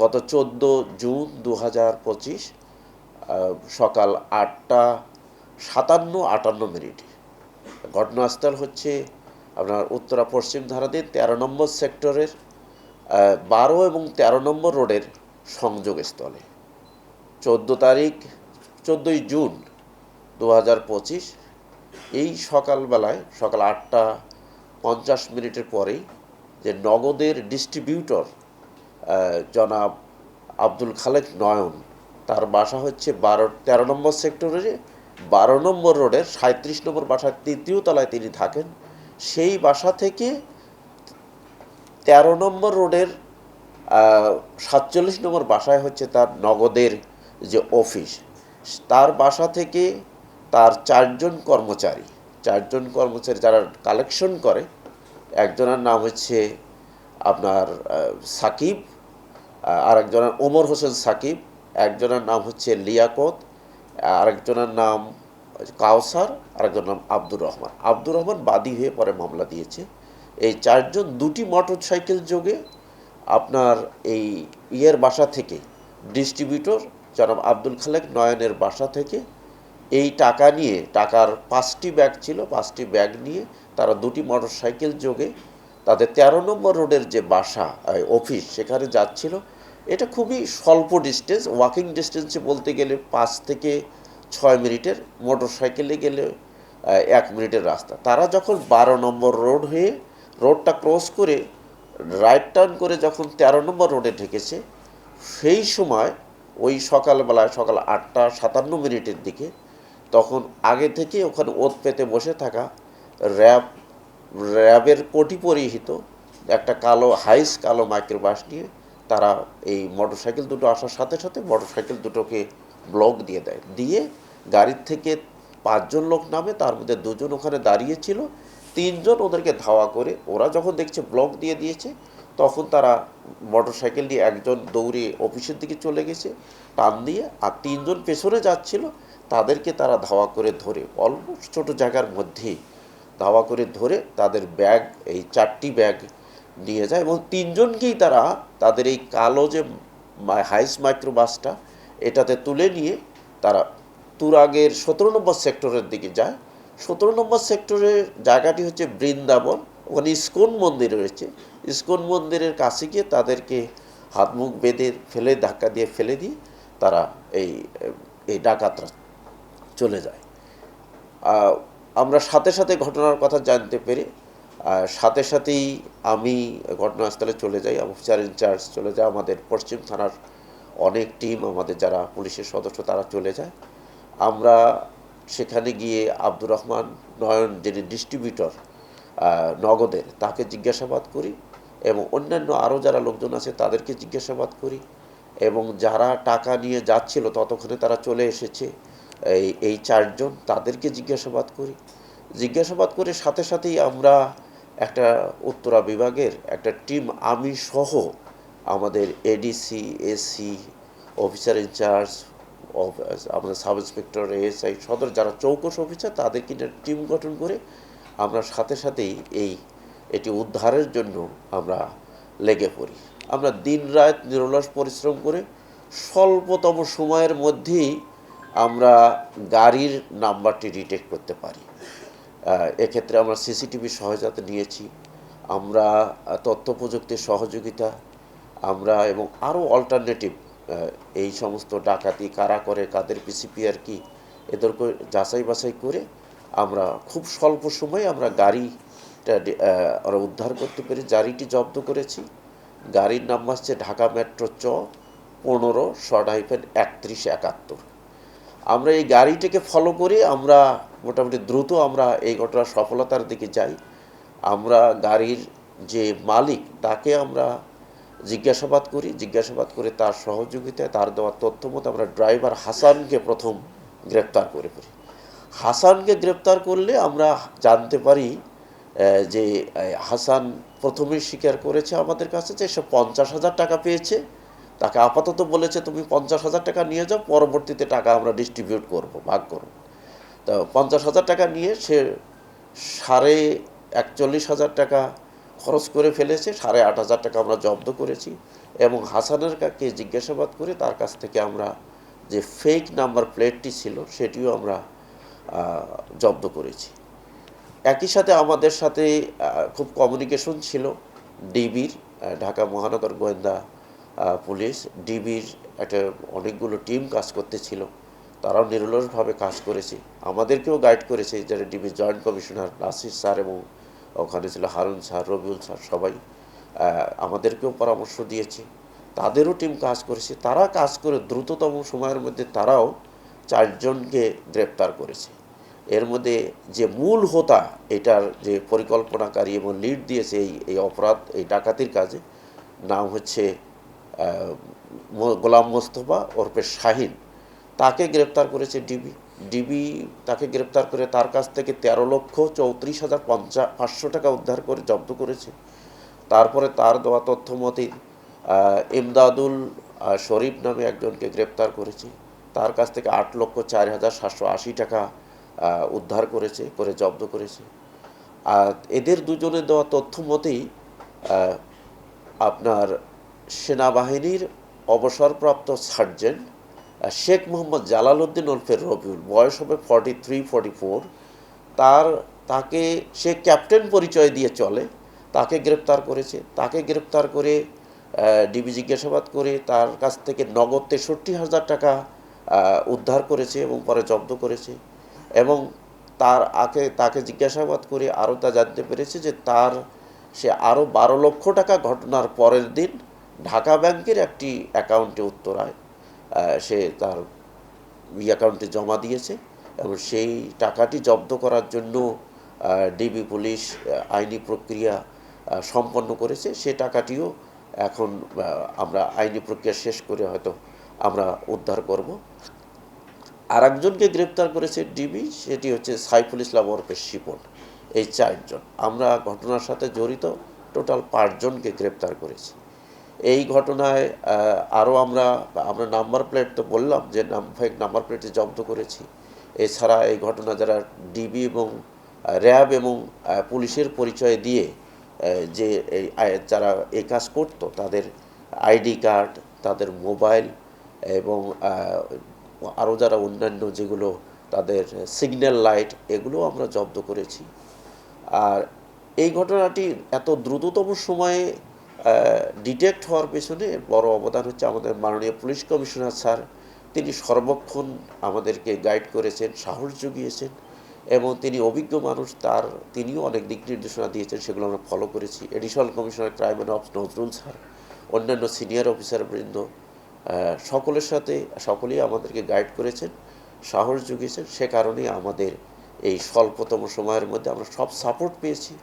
গত চোদ্দ জুন দু হাজার পঁচিশ সকাল আটটা সাতান্ন আটান্ন মিনিট। ঘটনাস্থল হচ্ছে আপনার উত্তরা পশ্চিম ধারাদের তেরো নম্বর সেক্টরের বারো এবং তেরো নম্বর রোডের সংযোগস্থলে। চোদ্দ তারিখ, চোদ্দোই জুন দু হাজার পঁচিশ, এই সকালবেলায়, সকাল আটটা পঞ্চাশ মিনিটের পরেই যে নগদের ডিস্ট্রিবিউটর জনাব আব্দুল খালেক নয়ন। তার বাসা হচ্ছে বারো, তেরো নম্বর সেক্টরের বারো নম্বর রোডের সাঁত্রিশ নম্বর বাসার তৃতীয় তলায় তিনি থাকেন। সেই বাসা থেকে তেরো নম্বর রোডের সাতচল্লিশ নম্বর বাসায় হচ্ছে তার নগদের যে অফিস তার বাসা থেকে তার চারজন কর্মচারী চারজন কর্মচারী যারা কালেকশন করে, একজনের নাম হচ্ছে আপনার সাকিব আরেকজনের ওমর হোসেন সাকিব, একজনের নাম হচ্ছে লিয়াকত, আরেকজনের নাম কাউসার আরেকজনের নাম আব্দুর রহমান। আব্দুর রহমান বাদী হয়ে পরে মামলা দিয়েছে। এই চারজন, দুটি মোটর সাইকেল যোগে আপনার এই ইয়ের বাসা থেকে, ডিস্ট্রিবিউটর জনাব আব্দুল খালেক নয়নের বাসা থেকে এই টাকা নিয়ে, টাকার পাঁচটি ব্যাগ ছিল, পাঁচটি ব্যাগ নিয়ে তারা দুটি মোটর সাইকেল যোগে তাদের তেরো নম্বর রোডের যে বাসা অফিস, সেখানে যাচ্ছিল। এটা খুবই স্বল্প ডিস্টেন্স ওয়াকিং ডিস্টেন্সে বলতে গেলে পাঁচ থেকে ছয় মিনিটের মোটর সাইকেলে গেলে এক মিনিটের রাস্তা। তারা যখন বারো নম্বর রোড হয়ে রোডটা ক্রস করে রাইট টার্ন করে যখন তেরো নম্বর রোডে ঢেকেছে, সেই সময় ওই সকালবেলায় সকাল আটটা সাতান্ন মিনিটের দিকে তখন আগে থেকে ওখানে ওত পেতে বসে থাকা র্যাব, র্যাবের কোটি পরিহিত একটা কালো, হাইস কালো মাইক্রোবাস নিয়ে তারা এই মোটরসাইকেল দুটো আসার সাথে সাথে মোটরসাইকেল দুটোকে ব্লক দিয়ে দেয়। দিয়ে গাড়ির থেকে পাঁচজন লোক নামে, তার মধ্যে দুজন ওখানে দাঁড়িয়েছিল তিনজন ওদেরকে ধাওয়া করে ওরা যখন দেখছে ব্লক দিয়ে দিয়েছে, তখন তারা মোটরসাইকেল দিয়ে একজন দৌড়ে অফিসের দিকে চলে গেছে, টান দিয়ে, আর তিনজন পেছনে যাচ্ছিল, তাদেরকে তারা ধাওয়া করে ধরে অল্প ছোট জায়গার মধ্যেই ধাওয়া করে ধরে তাদের ব্যাগ, এই চারটি ব্যাগ নিয়ে যায় এবং তিনজনকেই তারা তাদের এই কালো যে হাইস মাইক্রোবাসটা, এটাতে তুলে নিয়ে তারা তুরাগের সতেরো নম্বর সেক্টরের দিকে যায়। সতেরো নম্বর সেক্টরের জায়গাটি হচ্ছে বৃন্দাবন, ওখানে ইস্কন মন্দির রয়েছে। ইস্কন মন্দিরের কাছে গিয়ে তাদেরকে হাত মুখ বেঁধে ফেলে, ধাক্কা দিয়ে ফেলে দিয়ে তারা এই এই ডাকাতরা চলে যায়। আমরা সাথে সাথে ঘটনার কথা জানতে পেরে সাথে সাথেই আমি ঘটনাস্থলে চলে যাই অফিসার ইনচার্জ চলে যায় আমাদের পশ্চিম থানার অনেক টিম আমাদের যারা পুলিশের সদস্য, তারা চলে যায়। আমরা সেখানে গিয়ে আব্দুর রহমান নয়ন, যিনি ডিস্ট্রিবিউটর নগদের, তাকে জিজ্ঞাসাবাদ করি এবং অন্যান্য আরও যারা লোকজন আছে, তাদেরকে জিজ্ঞাসাবাদ করি এবং যারা টাকা নিয়ে যাচ্ছিল, ততক্ষণে তারা চলে এসেছে। এই এই চারজন, তাদেরকে জিজ্ঞাসাবাদ করি। জিজ্ঞাসাবাদ করে সাথে সাথেই আমরা একটা উত্তরা বিভাগের একটা টিম আমি সহ আমাদের ADC AC officer in charge আমাদের সাব ইন্সপেক্টর এএসআই সদর যারা চৌকস অফিসার তাদেরকে টিম গঠন করে আমরা সাথে সাথেই এই, এটি উদ্ধারের জন্য আমরা লেগে পড়ি। আমরা দিন রাত নিরলস পরিশ্রম করে স্বল্পতম সময়ের মধ্যেই আমরা গাড়ির নাম্বারটি ডিটেক্ট করতে পারি। এক্ষেত্রে আমরা সিসিটিভি সহায়তা নিয়েছি। আমরা তথ্য প্রযুক্তির সহযোগিতা, আমরা এবং আরও অল্টারনেটিভ এই সমস্ত ডাকাতি, কারা করে, কাদের পিসিপিআর কি এদেরকে যাচাই বাছাই করে আমরা খুব স্বল্প সময়ে আমরা গাড়িটা আমরা উদ্ধার করতে পেরে গাড়িটি জব্দ করেছি। গাড়ির নাম হচ্ছে ঢাকা মেট্রো চ পনেরো, শর্ট হাইফেন একত্রিশ একাত্তর। আমরা এই গাড়িটাকে ফলো করে আমরা মোটামুটি দ্রুত আমরা এই ঘটনার সফলতার দিকে যাই। আমরা গাড়ির যে মালিক, তাকে আমরা জিজ্ঞাসাবাদ করি। জিজ্ঞাসাবাদ করে তার সহযোগিতায়, তার দেওয়া তথ্য মতো আমরা ড্রাইভার হাসানকে প্রথম গ্রেপ্তার করে ফেলি। হাসানকে গ্রেপ্তার করলে আমরা জানতে পারি যে হাসান প্রথমেই স্বীকার করেছে আমাদের কাছে যে সে পঞ্চাশ হাজার টাকা পেয়েছে। তাকে আপাতত বলেছে, তুমি পঞ্চাশ হাজার টাকা নিয়ে যাও, পরবর্তীতে টাকা আমরা ডিস্ট্রিবিউট করব, ভাগ করব। তো পঞ্চাশ হাজার টাকা নিয়ে সে সাড়ে একচল্লিশ হাজার টাকা খরচ করে ফেলেছে, সাড়ে আট হাজার টাকা আমরা জব্দ করেছি এবং হাসানের কাকে জিজ্ঞাসাবাদ করে তার কাছ থেকে আমরা যে ফেক নাম্বার প্লেটটি ছিল সেটিও আমরা জব্দ করেছি। একই সাথে আমাদের সাথে খুব কমিউনিকেশন ছিল ডিবির ঢাকা মহানগর গোয়েন্দা পুলিশ। ডিবির একটা অনেকগুলো টিম কাজ করতেছিল। তারাও নিরলসভাবে কাজ করেছে। আমাদেরকেও গাইড করেছে যারা DB joint commissioner Nasir sir এবং ওখানে ছিল হারুন স্যার, রবিউল স্যার সবাই আমাদেরকেও পরামর্শ দিয়েছে। তাদেরও টিম কাজ করেছে। তারা কাজ করে দ্রুততম সময়ের মধ্যে তারাও চারজনকে গ্রেপ্তার করেছে। এর মধ্যে যে মূল হোতা, এটার যে পরিকল্পনাকারী এবং লিড দিয়েছে এই এই অপরাধ, এই ডাকাতির কাজে, নাম হচ্ছে গোলাম মোস্তফা ওরফে শাহিন। তাকে গ্রেপ্তার করেছে ডিবি। ডিবি তাকে গ্রেপ্তার করে তার কাছ থেকে তেরো লক্ষ চৌত্রিশ হাজার পঞ্চা পাঁচশো টাকা উদ্ধার করে জব্দ করেছে। তারপরে তার দেওয়া তথ্য মতে ইমদাদুল শরীফ নামে একজনকে গ্রেপ্তার করেছে। তার কাছ থেকে আট লক্ষ চার হাজার সাতশো আশি টাকা উদ্ধার করেছে, করে জব্দ করেছে। আর এদের দুজনের দেওয়া তথ্য মতেই আপনার সেনাবাহিনীর অবসরপ্রাপ্ত সার্জেন্ট শেখ মোহাম্মদ জালাল উদ্দিন ওরফে রবিউল। বয়স হবে ফর্টি থ্রি ফর্টি ফোর তার, তাকে, সে ক্যাপ্টেন পরিচয় দিয়ে চলে। তাকে গ্রেপ্তার করেছে। তাকে গ্রেপ্তার করে ডিবি জিজ্ঞাসাবাদ করে তার কাছ থেকে নগদ তেষট্টি হাজার টাকা উদ্ধার করেছে এবং পরে জব্দ করেছে। এবং তার আগে তাকে জিজ্ঞাসাবাদ করে আরও তা জানতে পেরেছে যে তার, সে আরও বারো লক্ষ টাকা ঘটনার পরের দিন ঢাকা ব্যাংকের একটি অ্যাকাউন্টে উত্তরায়। সে তার ই অ্যাকাউন্টে জমা দিয়েছে এবং সেই টাকাটি জব্দ করার জন্য ডিবি পুলিশ আইনি প্রক্রিয়া সম্পন্ন করেছে। সে টাকাটিও এখন আমরা আইনি প্রক্রিয়া শেষ করে হয়তো আমরা উদ্ধার করব। আর একজনকে গ্রেপ্তার করেছে ডিবি সেটি হচ্ছে সাইফুল ইসলাম ওরফে শিপন। এই চারজন। আমরা ঘটনার সাথে জড়িত, টোটাল পাঁচজনকে গ্রেপ্তার করেছি। এই ঘটনায় আরও আমরা আমরা নাম্বার প্লেট তো বললাম যে ফেক নাম্বার প্লেটে জব্দ করেছি। এছাড়া এই ঘটনা যারা ডিবি এবং র্যাব এবং পুলিশের পরিচয় দিয়ে যে যারা এই কাজ করতো, তাদের আইডি কার্ড, তাদের মোবাইল এবং আরও যারা অন্যান্য যেগুলো তাদের সিগন্যাল লাইট এগুলো আমরা জব্দ করেছি। আর এই ঘটনাটি এত দ্রুততম সময়ে ডিটেক্ট হওয়ার পেছনে বড় অবদান হচ্ছে আমাদের মাননীয় পুলিশ কমিশনার স্যার। তিনি সর্বক্ষণ আমাদেরকে গাইড করেছেন, সাহস জুগিয়েছেন এবং তিনি অভিজ্ঞ মানুষ, তার তিনিও অনেক দিক নির্দেশনা দিয়েছেন, সেগুলো আমরা ফলো করেছি। Additional commissioner crime and ops Nazrul sir, অন্যান্য সিনিয়র অফিসার বৃন্দ সকলের সাথে, সকলেই আমাদেরকে গাইড করেছেন, সাহস জুগিয়েছেন। সে কারণেই আমাদের এই স্বল্পতম সময়ের মধ্যে আমরা সব সাপোর্ট পেয়েছি।